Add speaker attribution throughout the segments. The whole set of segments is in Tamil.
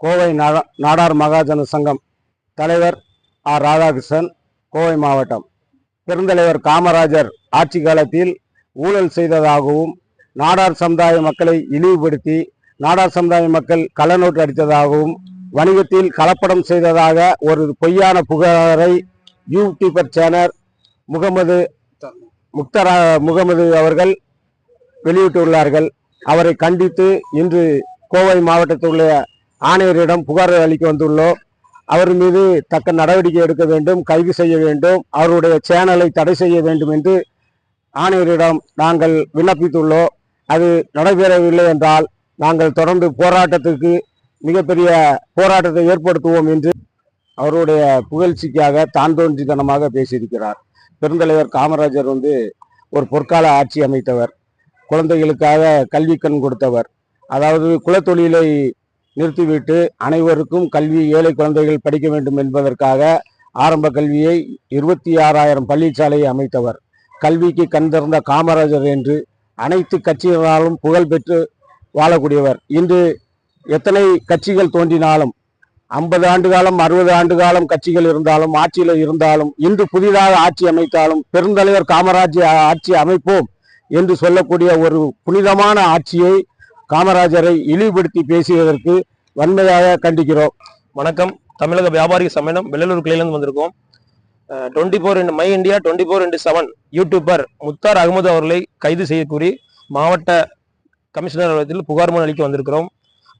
Speaker 1: கோவை நாடா- நாடார் மகாஜன சங்கம் தலைவர் ஆர் ராதாகிருஷ்ணன் கோவை மாவட்டம். பெருந்தலைவர் காமராஜர் ஆட்சி காலத்தில் ஊழல் செய்ததாகவும் நாடார் சமுதாய மக்களை இழிவுபடுத்தி நாடார் சமுதாய மக்கள் கள்ளநோட்டு அடித்ததாகவும் வணிகத்தில் கலப்படம் செய்ததாக ஒரு பொய்யான புகாரை யூடியூபர் சேனல் முகமது முக்தரா முகமது அவர்கள் வெளியிட்டுள்ளார்கள். அவரை கண்டித்து இன்று கோவை மாவட்டத்தில் உள்ள ஆணையரிடம் புகார் அளிக்க வந்துள்ளோம். அவர் மீது தக்க நடவடிக்கை எடுக்க வேண்டும் கைது செய்ய வேண்டும் அவருடைய சேனலை தடை செய்ய வேண்டும் என்று ஆணையரிடம் நாங்கள் விண்ணப்பித்துள்ளோம். அது நடைபெறவில்லை என்றால் நாங்கள் தொடர்ந்து போராட்டத்துக்கு மிகப்பெரிய போராட்டத்தை ஏற்படுத்துவோம் என்று அவருடைய புகழ்ச்சிக்காக தான் தோன்றித்தனமாக பேசியிருக்கிறார். பெருந்தலைவர் காமராஜர் வந்து ஒரு பொற்கால ஆட்சி அமைத்தவர் குழந்தைகளுக்காக கல்வி கண் கொடுத்தவர் அதாவது குலத்தொழிலை நிறுத்திவிட்டு அனைவருக்கும் கல்வி ஏழை குழந்தைகள் படிக்க வேண்டும் என்பதற்காக ஆரம்ப கல்வியை இருபத்தி ஆறாயிரம் பள்ளிச்சாலையை அமைத்தவர். கல்விக்கு கண் திறந்த காமராஜர் என்று அனைத்து கட்சியினராலும் புகழ் பெற்று வாழக்கூடியவர். இன்று எத்தனை கட்சிகள் தோன்றினாலும் ஐம்பது ஆண்டு காலம் அறுபது ஆண்டு காலம் கட்சிகள் இருந்தாலும் ஆட்சியில் இருந்தாலும் இன்று புதிதாக ஆட்சி அமைத்தாலும் பெருந்தலைவர் காமராஜ் ஆட்சி அமைப்போம் என்று சொல்லக்கூடிய ஒரு புனிதமான ஆட்சியை காமராஜரை இழிவுபடுத்தி பேசியதற்கு வன்மையாக கண்டிக்கிறோம்.
Speaker 2: வணக்கம். தமிழக வியாபாரி சம்மேளனம் வெள்ளலூர் கிளையிலிருந்து வந்திருக்கோம். Twenty four into my India twenty four into seven YouTuber Muthar Ahmed அவர்களை கைது செய்யக்கூறி மாவட்ட கமிஷனர் அலுவலகத்தில் புகார் மனு அளிக்க வந்திருக்கிறோம்.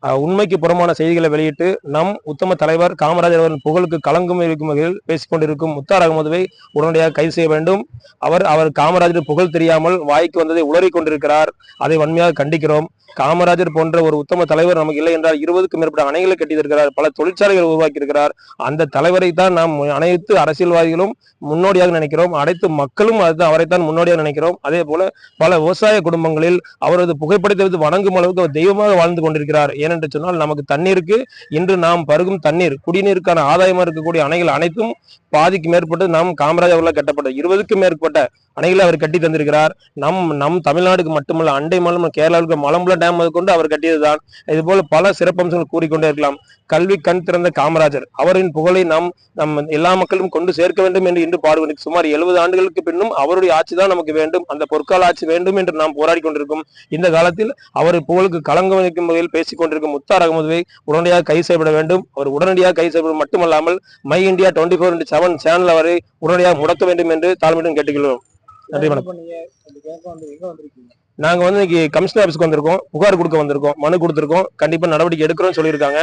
Speaker 2: உண்மைக்கு புறமான செய்திகளை வெளியிட்டு நம் உத்தம தலைவர் காமராஜர் அவரின் புகழுக்கு களங்கம் இருக்கும் வகையில் பேசிக்கொண்டிருக்கும் முத்தார் அகமதுவை உடனடியாக கைது செய்ய வேண்டும். அவர் அவர் காமராஜர் புகழ் தெரியாமல் வாய்க்கு வந்ததை உளறிக் கொண்டிருக்கிறார். அதை வன்மையாக கண்டிக்கிறோம். காமராஜர் போன்ற ஒரு உத்தம தலைவர் நமக்கு இல்லை என்றால் இருபதுக்கும் மேற்பட்ட அணைகளை கட்டியிருக்கிறார். பல தொழிற்சாலைகள் உருவாக்கியிருக்கிறார். அந்த தலைவரை தான் நாம் அனைத்து அரசியல்வாதிகளும் முன்னோடியாக நினைக்கிறோம். அனைத்து மக்களும் அதுதான் அவரைத்தான் முன்னோடியாக நினைக்கிறோம். அதே போல பல விவசாய குடும்பங்களில் அவரது புகைப்படத்தை வைத்து வணங்கும் அளவுக்கு அவர் தெய்வமாக வாழ்ந்து கொண்டிருக்கிறார். ஏனென்று சொன்னால் நமக்கு தண்ணீருக்கு இன்று நாம் பருகும் தண்ணீர் குடிநீருக்கான ஆதாயமாக இருக்கக்கூடிய அணைகள் அனைத்தும் பாதிக்கு மேற்பட்டு நாம் காமராஜ் அவர்களால் கட்டப்பட்ட இருபதுக்கும் மேற்பட்ட அணைகளை அவர் கட்டி தந்திருக்கிறார். நம் நம் தமிழ்நாடுக்கு மட்டுமல்ல அண்டை மாநிலம் கேரளாவுக்கு மலம்புல டேம் கொண்டு அவர் கட்டியதுதான். இது போல பல சிறப்பம்சங்கள் கூறிக்கொண்டே இருக்கலாம். கல்வி கண் திறந்த காமராஜர் அவரின் புகழை நாம் நம் எல்லா மக்களும் கொண்டு சேர்க்க வேண்டும் என்று இன்று பாடுவது சுமார் எழுபது ஆண்டுகளுக்கு பின்னும் அவருடைய ஆட்சி தான் நமக்கு வேண்டும். அந்த பொற்கால ஆட்சி வேண்டும் என்று நாம் போராடி கொண்டிருக்கும். இந்த காலத்தில் அவர் புகழுக்கு களங்கம் வைக்கும் வகையில் பேசிக் கொண்டிருக்கும் முத்தார் அகமதுவை உடனடியாக கை செய்யப்பட வேண்டும். அவர் உடனடியாக கை செய்யப்பட மட்டுமல்லாமல் my India twenty four into seven channel அவரை உடனடியாக முடக்க வேண்டும் என்று தாழ்மையுடன் கேட்டுக்கொள்கிறோம். நன்றி வணக்கம். நாங்க வந்து இன்னைக்கு கமிஷனர் ஆஃபீஸ்க்கு வந்திருக்கோம் புகார் கொடுக்க வந்திருக்கோம் மனு கொடுத்திருக்கோம். கண்டிப்பா நடவடிக்கை எடுக்கிறோம்னு சொல்லியிருக்காங்க.